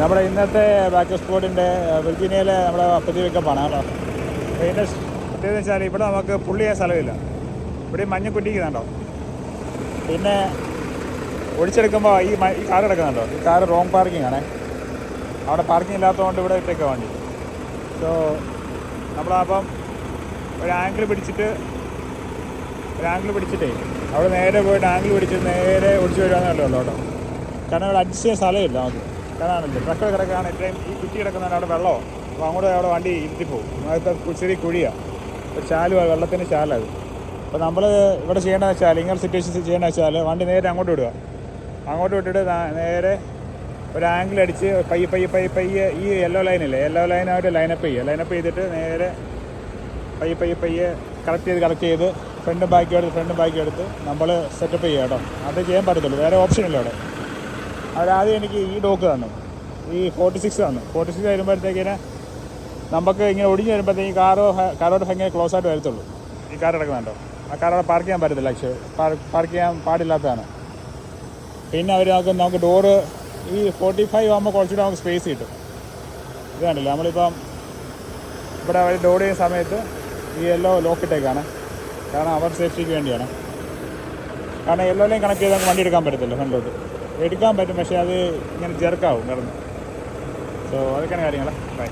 നമ്മുടെ ഇന്നത്തെ ബാക്ക് സ്പോട്ടിന്റെ വിർജീനിയയിലെ നമ്മുടെ പദ്ധതി വെക്കപ്പാണ് കേട്ടോ അപ്പോൾ ഇതിന്റെ പ്രത്യേകത വെച്ചാൽ ഇവിടെ നമുക്ക് പുള്ളി ചെയ്യാൻ സ്ഥലമില്ല. ഇവിടെ മഞ്ഞ് കുറ്റിക്കുന്നുണ്ടോ പിന്നെ ഒഴിച്ചെടുക്കുമ്പോൾ ഈ ഈ കാർ കിടക്കുന്നുണ്ടോ? ഈ കാർ റോങ് പാർക്കിംഗ് ആണേ. അവിടെ പാർക്കിംഗ് ഇല്ലാത്തതുകൊണ്ട് ഇവിടെ ഇട്ടേക്കാൻ വേണ്ടി. സോ നമ്മളപ്പം ഒരു ആംഗിൾ പിടിച്ചിട്ട് ഒരു ആംഗിൾ പിടിച്ചിട്ടേ അവിടെ നേരെ പോയിട്ട് ആംഗിൾ പിടിച്ചിട്ട് നേരെ ഒഴിച്ച് വരുവാന്നല്ലോ കേട്ടോ. കാരണം അവിടെ അഡ്ജസ്റ്റ് ചെയ്യാൻ സ്ഥലമില്ല നമുക്ക്. കാണാനല്ലേ ട്രക്ക് കിടക്കുകയാണ് ഇത്രയും ഈ കുറ്റി കിടക്കുന്നതാണ് അവിടെ വെള്ളമോ അപ്പോൾ അങ്ങോട്ട് അവിടെ വണ്ടി ഇരുത്തിപ്പോവും അതിനകത്ത് ചെറിയ കുഴിയാണ് ഒരു ചാലുമാണ് വെള്ളത്തിന്റെ ചാലത് അപ്പോൾ നമ്മൾ ഇവിടെ ചെയ്യേണ്ടതെന്ന് വെച്ചാൽ ഇങ്ങനെ സിറ്റുവേഷൻസ് ചെയ്യേണ്ടതെന്ന് വെച്ചാൽ വണ്ടി നേരെ അങ്ങോട്ട് വിടുക. അങ്ങോട്ട് വിട്ടിട്ട് നേരെ ഒരു ആംഗിൾ അടിച്ച് പയ്യ പയ്യ പയ്യ പയ്യെ ഈ യെല്ലോ ലൈനില്ലേ യെല്ലോ ലൈനായിട്ട് ലൈനപ്പ് ചെയ്യുക. ലൈനപ്പ് ചെയ്തിട്ട് നേരെ പയ്യ പയ്യ പയ്യ കറക്റ്റ് ചെയ്ത് കറക്റ്റ് ചെയ്ത് ഫ്രണ്ടും ബാക്കും എടുത്ത് ഫ്രണ്ടും ബാക്കി എടുത്ത് നമ്മൾ സെറ്റപ്പ് ചെയ്യുക കേട്ടോ. അത് ചെയ്യാൻ പറ്റത്തുള്ളൂ. വേറെ ഓപ്ഷൻ ഇല്ല അവിടെ. അവരാദ്യം എനിക്ക് ഈ ഡോക്ക് തന്നു. ഈ ഫോർട്ടി സിക്സ് തന്നു. ഫോർട്ടി സിക്സ് വരുമ്പോഴത്തേക്കിന് നമുക്ക് ഇങ്ങനെ ഒടിഞ്ഞ് വരുമ്പോഴത്തേക്ക് കാറോ കാറോട് ഭയങ്കര ക്ലോസ് ആയിട്ട് വരത്തുള്ളൂ. ഈ കാർ കിടക്കുന്നുണ്ടോ ആ കാർ അവിടെ പാർക്ക് ചെയ്യാൻ പറ്റത്തില്ല ആക്ച്വലി പാർക്ക് ചെയ്യാൻ പാടില്ലാത്തതാണ്. പിന്നെ അവർ നമുക്ക് നമുക്ക് ഡോറ് ഈ ഫോർട്ടി ഫൈവ് ആകുമ്പോൾ കുറച്ചുകൂടെ നമുക്ക് സ്പേസ് കിട്ടും. ഇത് കണ്ടില്ല? നമ്മളിപ്പം ഇവിടെ അവർ ലോഡ് ചെയ്യുന്ന സമയത്ത് ഈ യെല്ലോ ലോക്ക് ഇട്ടേക്കാണ്. കാരണം അവർ സേഫ്റ്റിക്ക് വേണ്ടിയാണ്. കാരണം യെല്ലോ ലൈൻ കണക്ട് ചെയ്ത് നമുക്ക് വണ്ടി എടുക്കാൻ പറ്റത്തില്ല ഫ്രണ്ടിലോട്ട് എടുക്കാൻ പറ്റും പക്ഷേ അത് ഇങ്ങനെ ജെർക്കാവും കിടന്ന് സോ അതൊക്കെയാണ് കാര്യങ്ങൾ ബൈ